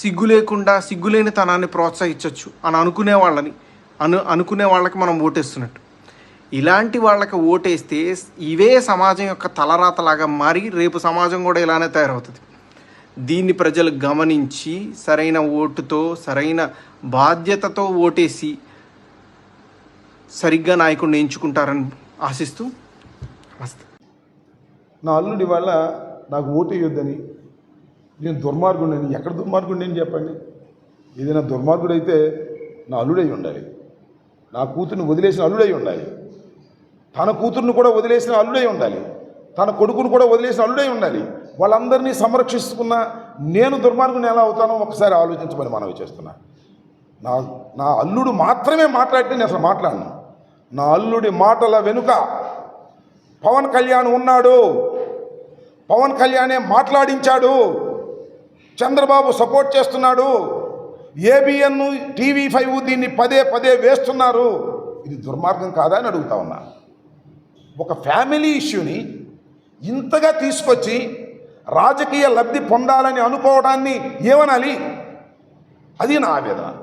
సిగ్గు లేకుండా సిగ్గులేని తనాన్ని ప్రోత్సహించవచ్చు అని అనుకునే వాళ్ళని అను అనుకునే వాళ్ళకి మనం ఓటేస్తున్నట్టు. ఇలాంటి వాళ్ళకి ఓటేస్తే ఇవే సమాజం యొక్క తలరాతలాగా మారి రేపు సమాజం కూడా ఇలానే తయారవుతుంది. దీన్ని ప్రజలు గమనించి సరైన ఓటుతో సరైన బాధ్యతతో ఓటేసి సరిగ్గా నాయకుడిని ఎంచుకుంటారని ఆశిస్తూ నమస్తే నా అల్లుడి వల్ల నాకు ఓటు వేయొద్దని నేను దుర్మార్గుడిని ఎక్కడ దుర్మార్గుడిని అని చెప్పండి? ఏదైనా దుర్మార్గుడు అయితే నా అల్లుడై ఉండాలి. నా కూతుర్ని వదిలేసిన అల్లుడై ఉండాలి. తన కూతుర్ని కూడా వదిలేసిన అల్లుడై ఉండాలి. తన కొడుకును కూడా వదిలేసిన అల్లుడై ఉండాలి. వాళ్ళందరినీ సంరక్షిస్తున్న నేను దుర్మార్గుని ఎలా అవుతానో ఒకసారి ఆలోచించమని మనవి చేస్తున్నా. నా నా అల్లుడు మాత్రమే మాట్లాడితే నేను అసలు మాట్లాడను. నా అల్లుడి మాటల వెనుక పవన్ కళ్యాణ్ ఉన్నాడు. పవన్ కళ్యాణే మాట్లాడించాడు. చంద్రబాబు సపోర్ట్ చేస్తున్నాడు. ఏబిఎన్ టీవీ ఫైవ్ దీన్ని పదే పదే వేస్తున్నారు. ఇది దుర్మార్గం కాదా అని అడుగుతా ఉన్నా. ఒక ఫ్యామిలీ ఇష్యూని ఇంతగా తీసుకొచ్చి రాజకీయ లబ్ధి పొందాలని అనుకోవడాన్ని ఏమనాలి? అది నా ఆవేదన.